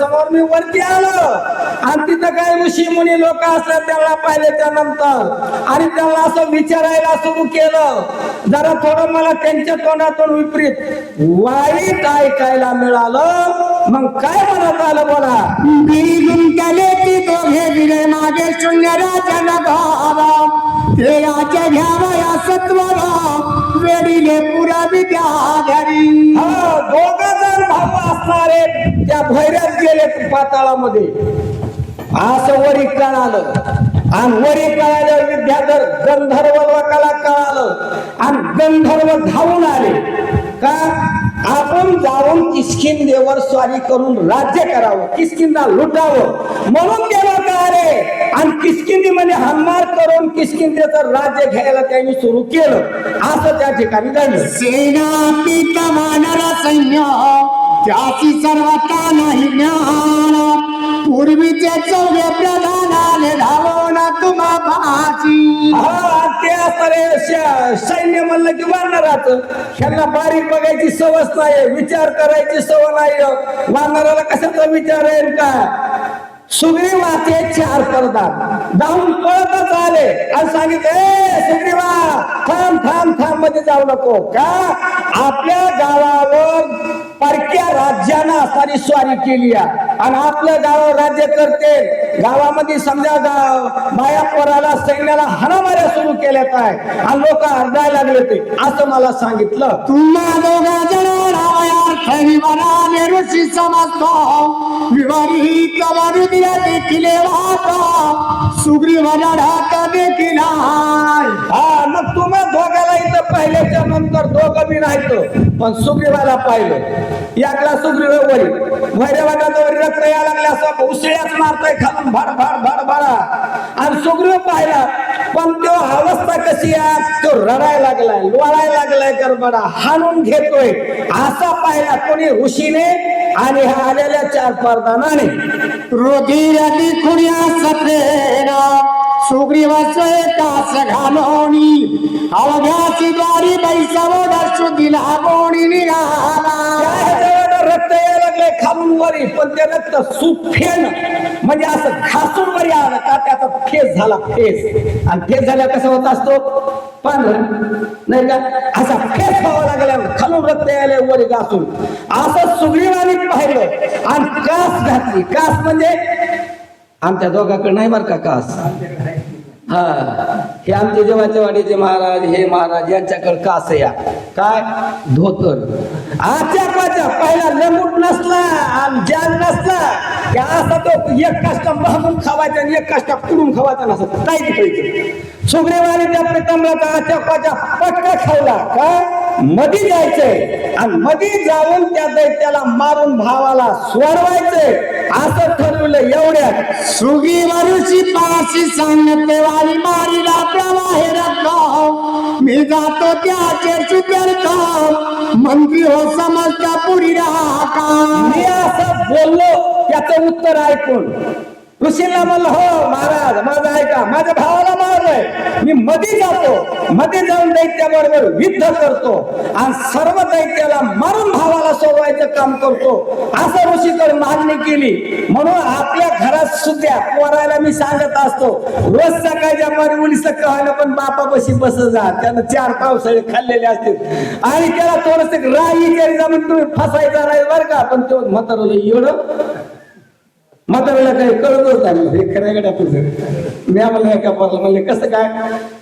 समोर मी वरती आलो. आणि तिथं काही ऋषी मुनी लोक असतात त्यांना पाहिले त्यानंतर. आणि त्यांना असं विचारायला सुरू केलं. जरा थोडं मला त्यांच्या तोंडातून विपरीत वाईट ऐकायला मिळालं. मग काय म्हणत आलं बोला? बिरीगुम केले ती दोघे विरे मागे शून्य राजा नगावा ते राजा घ्यावा या सत्वाला वेडीले पुरा विद्या घरी. हा दोघ जण असणारे त्या भैऱ्यात गेले पाताळामध्ये. असं वरी कळालं. आणि वरी कळाल्यावर विद्याधर गंधर्व लोकाला कळालं. आणि गंधर्व धावून आले. का? आपण जाऊन किसकिंदेवर स्वारी करून राज्य करावं किसकिंदा लुटावं. म्हणून देवा का रे? आणि किसकिंदी मध्ये हल्मार करून किसकिंदेचं राज्य घ्यायला त्यांनी सुरू केलं. असं त्या ठिकाणी घडलं. सेना पिता मानरा सैन्य. त्याची सर्वता नाही ज्ञान. पूर्वीचे चौघे प्रधानाने धावून तुम्हा भाची. हा त्या सैन्य म्हणलं की वानराच. ह्यांना बारीक बघायची सवस नाही विचार करायची सवय नाही वानराला कशाचा विचार येईल का? सुग्रीवाचे चार पडतात जाऊन पळतच आले. आणि सांगितले सुग्रीवा थांब थांब थांबमध्ये जाऊ नको. का? आपल्या गावावर परक्या राज्यानं असणारी स्वारी केली आणि आपलं गाव राज्य करते. गावामध्ये समजा गाव बाया पोराला सैन्याला हाणामाऱ्या सुरू केल्यात आहे. आणि लोक अर्धायला लागले ते असं मला सांगितलं. तुम्हा दोघा ऋषी समजतो. देखील वाहता सुग्रीवाला ढाका देखील. हा मग तुम्हा दोघाला इथं पाहिल्याच्या नंतर दोघं बी नाहीत पण सुग्रीवाला पाहिलं. यातला सुग्रीव वरी भैरवाला वरी रक्त या लागल्या असं उसळ्याच मारतोय खालून भाड भाड भाड भाडा आणि सुग्रीव पाहिला पण तो अवस्था कशी आहे? तो रडाय लागलाय लोळाय लागलाय गरबडा हाणून घेतोय. असा पाहिला कोणी ऋषीने आणि ह्या आलेल्या चार परदानाने. आली खुर्या सत्रेना सुग्रीवाचे कास घालोणी अवघ्याची द्वारी बैसवड दिला कोणी निघाला रक्त यायला लागले खालून वरी पण ते रक्त सुफेन. म्हणजे असं घासून वरी आलं का त्याचा फेस झाला फेस. आणि फेस झाल्या कसा होत असतो? पांढरा. नाही का? असा फेस व्हावा लागला खालून रक्त यायला वरी घासून. असं सुग्रीवाने पाहिलं आणि कास घातली. कास म्हणजे आमच्या दोघाकडे नाही बरं का कास? हा. हे आमचे जेव्हाच्या वाडीचे महाराज हे महाराज यांच्याकडे कास या. काय? धोतर. आजच्या पाच्या पहिला लेंबूट नसला आणि जान नसला. की असा तो एक काष्टा भाजून खावायचा आणि एक काष्टा पुरून खावायचा नसत नाही खायचं सुग्रीवाने त्या प्रीतमला आजच्या पाच्या पटका खावला. काय? मधी जायचंय. आणि मधी जाऊन त्या दैत्याला मारून भावाला सोडवायचंय. असं ठरवलं एवढ्यात. सुगी वरुषी पाशी सांगते वाली मारीला प्रवाहे मी जातो त्याचे सुप्यर्थ मंत्री हो समजता पुरी राहा मी असं बोललो त्याचं उत्तर ऐकून. ऋषीला म्हणलं हो महाराज माझं ऐका माझ्या भावाला मारलंय मी मध्ये जातो मध्ये जाऊन दैत्याबरोबर युद्ध करतो आणि सर्व दैत्याला मारून भावाला सोडवायचं काम करतो. असं ऋषीकडे मागणी केली. म्हणून आपल्या घरात सुद्धा पोरायला मी सांगत असतो रोज सकाळच्या मारी मुलीचं कळायला पण बापापाशी बस जा. त्यानं चार पावसाळे खाल्लेले असतील. आणि त्याला थोडस राही जा म्हणून तुम्ही फसायचा नाही बरं का. पण तो म्हातारा एवढं म्हाताऱ्याला काही कळतच नाही हे खऱ्या गड्या तुझं? मी आम्हाला एका पोराला म्हणले कसं काय?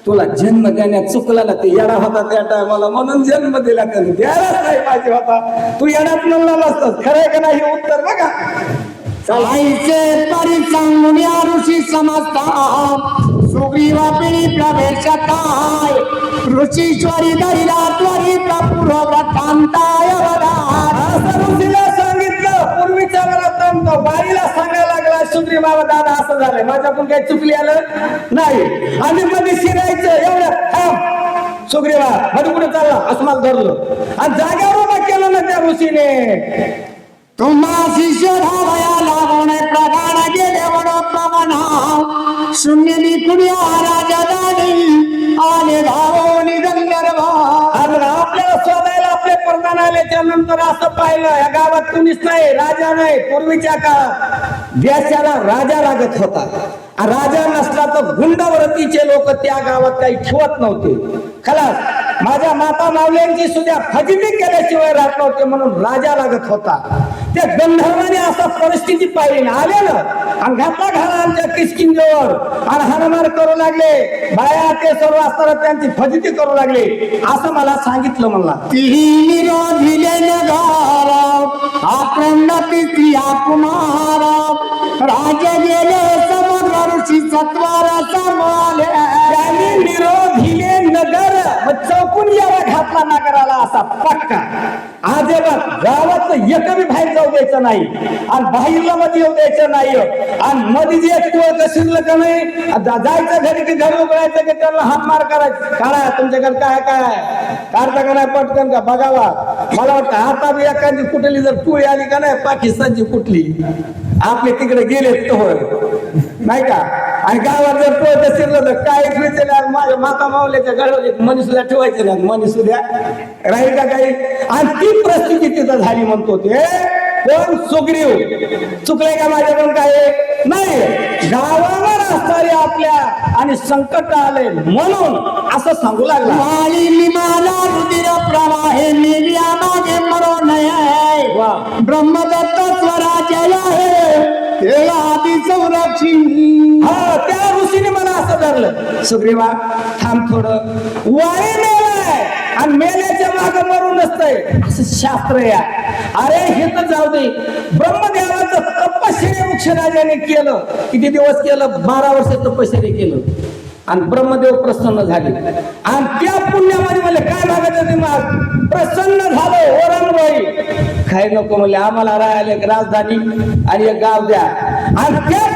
तुला जन्म देण्यात चुकला ना ते येडा होता त्या टायमाला म्हणून जन्म दिला त्याने. द्यायलाच नाही पाहिजे होता. तू येण्यात म्हणला नसतास खरंय का नाही हे उत्तर बघा. चालायचे तरी सांगून या ऋषी समजता. सुग्रीवा पिढी प्रवेशताय ऋषीश्वरी दैला त्वरी पूर्व व्रतांताय लागला बाबा दादा असं झालंय. माझ्याकडून काही चुकली आलं नाही. आणि मध्ये शिरायचं एवढं थांब. सुग्रीवा मध्ये कुठे चालला? असं मला धरलं. आणि जागेवर उभा केलं ना त्या ऋषीने. तुम्हाशी शोधावया लागून प्रधान गेले वडोत्तमना शून्य निकुड्या राजा दानी आले धावोनी पंतप्रधान आल्याच्यानंतर असं पाहिलं या गावात कुणीच नाही राजा नाही पूर्वीच्या काळात देशाला राजा लागत होता. राजा नसला तर गुंडावरतीचे लोक त्या गावात काही ठेवत नव्हते. खलास माझ्या माता मावल्यांची सुद्धा फजिती केल्याशिवाय राहत नव्हते म्हणून राजा लागत होता. त्या गंधर्वाने असा परिस्थिती पाहिली ना आले ना आणि घातला घाला आमच्या किसकिंजवर आणि हाणमार करू लागले. बाया ते सर्व असताना त्यांची फजिती करू लागले. असं मला सांगितलं कुमार राज गेले समग्र ऋषी सत्वार समाले त्यांनी निरोधिले नगर मग चौकून याला घातला नगराला असा पक्का. आजोबा गावात एक बी बाहेर जाऊ द्यायचं नाही. आणि बाहेरला मध्ये येऊ द्यायचं नाही. आणि मध्ये जे एक शिरलं का नाही जायचं घरी की घर उघडायचं की त्यांना हात मार करायचं. काढा तुमच्याकडे काय काय? काढता का नाही पटकन का? बघावा. मला वाटतं आता बी एखादी कुठली जर टोळी आली का नाही पाकिस्तानची कुठली? आपले तिकडे गेले तो होय नाही का? आणि गावात जर पोहोच शिरलं तर काय विचारल्या माझ्या माता मावल्याच्या एक मनुष्यला ठेवायचं ना मनुष्य द्या राहील का काही? आणि ती परिस्थिती तिथं झाली म्हणतो ते. कोण? सुग्रीव. चुकले का माझ्याकडून काय नाही. गावावर असणारे आपल्या आणि संकट आले म्हणून असं सांगू लागला. प्रवाहे मागे मरो नये वा. ब्रह्मदत्त स्वराजय आहे. आदी संरक्षी हा त्या ऋषीने ठरलं सुग्रीवा थांब थोडं. वाई मेलाय आणि मेल्याच्या माग मरून नसतंय. असं शास्त्र या. अरे हे तर जाऊ दे. ब्रह्मदेवाचं तपश्चर्य वृक्षराजाने केलं. किती दिवस केलं? बारा वर्ष तपश्चर्य केलं. आणि ब्रह्मदेव प्रसन्न झाले. आणि त्या पुण्यामध्ये मला काय मागायचं ते माग? प्रसन्न झालं ओरम काय नको म्हणले आम्हाला राहायला एक राजधानी आणि एक गाव द्या. आणि त्या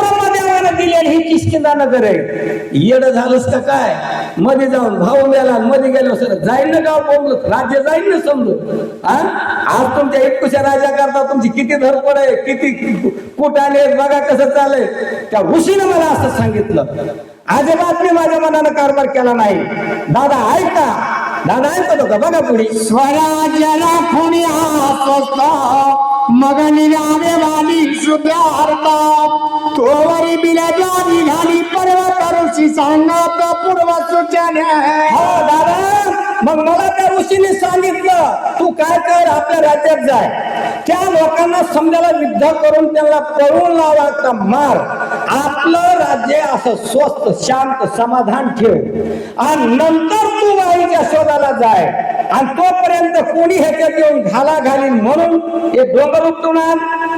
दिलेली ही किशकिंदा नगर आहे येड झालंस का काय? मध्ये जाऊन भाऊ मेला मध्ये गेलो सर जाईन ना गाव बोंबलं राज्य जाईन ना समजू हा आज तुमच्या इतकुशा राजा करता तुमची किती धरपड आहे किती कुठ आले बघा कसं चालय त्या ऋषीनं मला असं सांगितलं. अजिबात मी माझ्या मनानं कारभार केला नाही. दादा ऐका. दादा ऐकतो का? बघा पुढे. स्वराज्याला कोणी मग निरावे वाली सुधारता ऋषी सांगत पूर्व सूचना हा दादा. मग मला त्या ऋषीने सांगितलं तू काय कर आपल्या राज्यात जाय. त्या लोकांना समजायला युद्ध करून त्यांना पळून लावा का मार? आपलं राज्य असं स्वस्त शांत समाधान ठेव. आणि नंतर तू वाईच्या शोधाला जाय. आणि तोपर्यंत कोणी ह्याच्यात येऊन घाला घालीन म्हणून हे डोंगर उपटून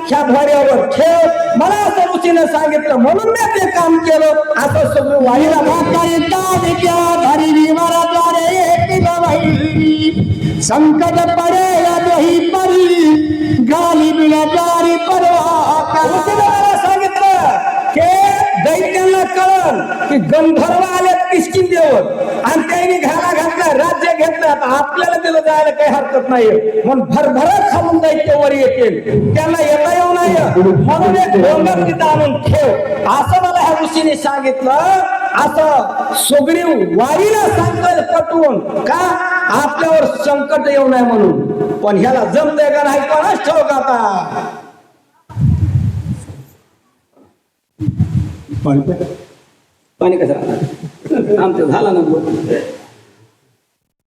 ह्या भोऱ्यावर ठेव. मला असं रुचीनं सांगितलं म्हणून मी ते काम केलं. असं सगळं वाईला करता विद्या धरी विवराद्वारे संकट पडे दोही परी गाली बिलजारी पर्वत ऋषीने सांगितलं की दैत्यांना कळण की गंधर्व आले आलेत देऊन आणि त्यांनी घाला आता आपल्याला दिलं जायला काही हरकत नाही म्हणून भरभरत खालून दैत्यवर येतील. त्यांना येता येऊ नाही म्हणून एक डोंगर तिथं आणून ठेव. असं मला ह्या ऋषीने सांगितलं. असं सुग्रीव वाईला सांगतोय पटवून का? आपल्यावर संकट येऊ नये म्हणून. पण ह्याला जमतंय का नाही कोणाच ठेव का आता? पाणी कसं आमचं झालं ना बोल.